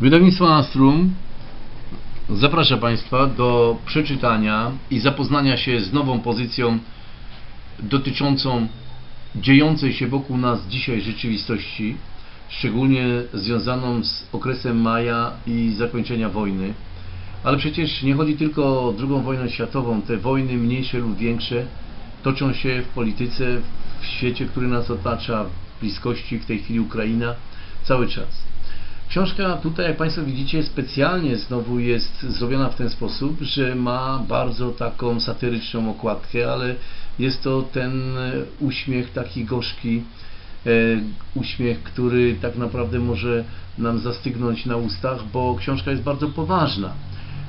Wydawnictwo Astrum zaprasza Państwa do przeczytania i zapoznania się z nową pozycją dotyczącą dziejącej się wokół nas dzisiaj rzeczywistości, szczególnie związaną z okresem maja i zakończenia wojny. Ale przecież nie chodzi tylko o II wojnę światową. Te wojny, mniejsze lub większe, toczą się w polityce, w świecie, który nas otacza, w bliskości, w tej chwili Ukraina, cały czas. Książka tutaj, jak Państwo widzicie, specjalnie znowu jest zrobiona w ten sposób, że ma bardzo taką satyryczną okładkę, ale jest to ten uśmiech taki gorzki, e, uśmiech, który tak naprawdę może nam zastygnąć na ustach, bo książka jest bardzo poważna.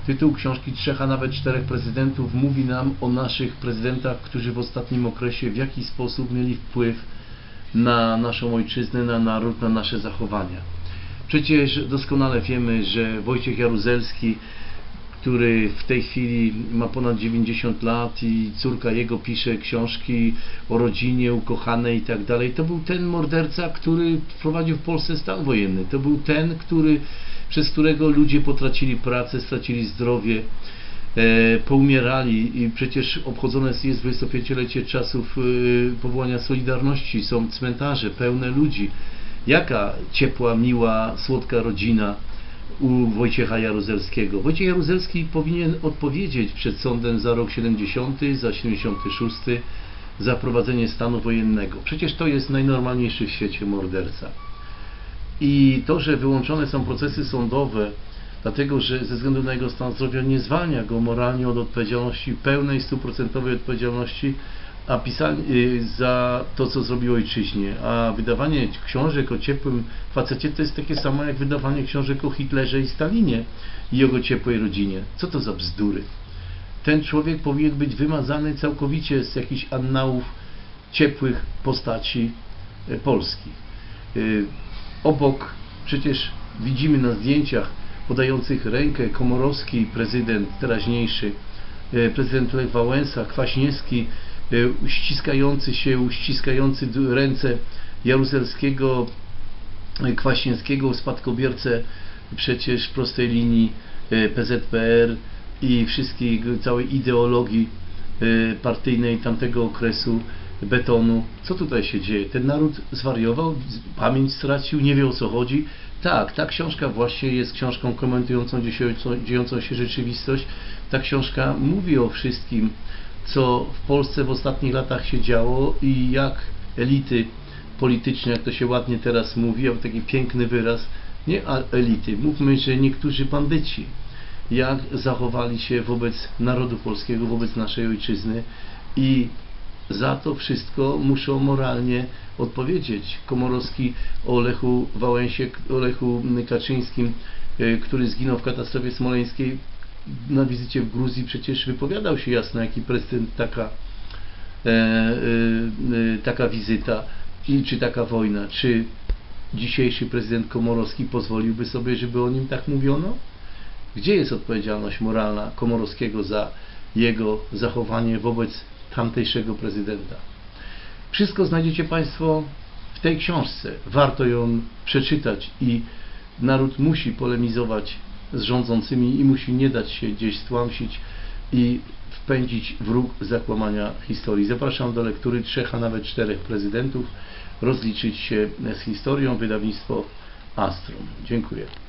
Tytuł książki Trzech, a nawet czterech prezydentów mówi nam o naszych prezydentach, którzy w ostatnim okresie w jakiś sposób mieli wpływ na naszą ojczyznę, na naród, na nasze zachowania. Przecież doskonale wiemy, że Wojciech Jaruzelski, który w tej chwili ma ponad 90 lat i córka jego pisze książki o rodzinie, ukochanej i tak dalej, to był ten morderca, który wprowadził w Polsce stan wojenny. To był ten, który, przez którego ludzie potracili pracę, stracili zdrowie, e, poumierali i przecież obchodzone jest 25-lecie czasów e, powołania Solidarności. Są cmentarze pełne ludzi. Jaka ciepła, miła, słodka rodzina u Wojciecha Jaruzelskiego. Wojciech Jaruzelski powinien odpowiedzieć przed sądem za rok 70, za 76, za prowadzenie stanu wojennego. Przecież to jest najnormalniejszy w świecie morderca. I to, że wyłączone są procesy sądowe, dlatego że ze względu na jego stan zdrowia nie zwalnia go moralnie od odpowiedzialności, pełnej, stuprocentowej odpowiedzialności a pisanie y, za to, co zrobił ojczyźnie. A wydawanie książek o ciepłym facecie to jest takie samo jak wydawanie książek o Hitlerze i Stalinie i jego ciepłej rodzinie. Co to za bzdury? Ten człowiek powinien być wymazany całkowicie z jakichś annałów ciepłych postaci e, Polski. Y, Obok przecież widzimy na zdjęciach podających rękę Komorowski, prezydent teraźniejszy, e, prezydent Lech Wałęsa, Kwaśniewski, e, ściskający się, ściskający d- ręce Jaruzelskiego, e, Kwaśniewskiego, spadkobiercę przecież prostej linii e, PZPR i wszystkiej całej ideologii partyjnej tamtego okresu betonu. Co tutaj się dzieje? Ten naród zwariował, pamięć stracił, nie wie o co chodzi. Tak, ta książka właśnie jest książką komentującą dziejącą się rzeczywistość. Ta książka mówi o wszystkim, co w Polsce w ostatnich latach się działo i jak elity polityczne, jak to się ładnie teraz mówi, a taki piękny wyraz, nie elity, mówmy, że niektórzy bandyci, jak zachowali się wobec narodu polskiego, wobec naszej ojczyzny i za to wszystko muszą moralnie odpowiedzieć. Komorowski o Lechu Wałęsie, o Lechu Kaczyńskim, e, który zginął w katastrofie smoleńskiej na wizycie w Gruzji przecież wypowiadał się jasno, jaki prezydent taka, e, e, e, taka wizyta i czy taka wojna, czy dzisiejszy prezydent Komorowski pozwoliłby sobie, żeby o nim tak mówiono? Gdzie jest odpowiedzialność moralna Komorowskiego za jego zachowanie wobec tamtejszego prezydenta? Wszystko znajdziecie Państwo w tej książce. Warto ją przeczytać i naród musi polemizować z rządzącymi i musi nie dać się gdzieś stłamsić i wpędzić w róg zakłamania historii. Zapraszam do lektury trzech, a nawet czterech prezydentów, rozliczyć się z historią, wydawnictwo Astrum. Dziękuję.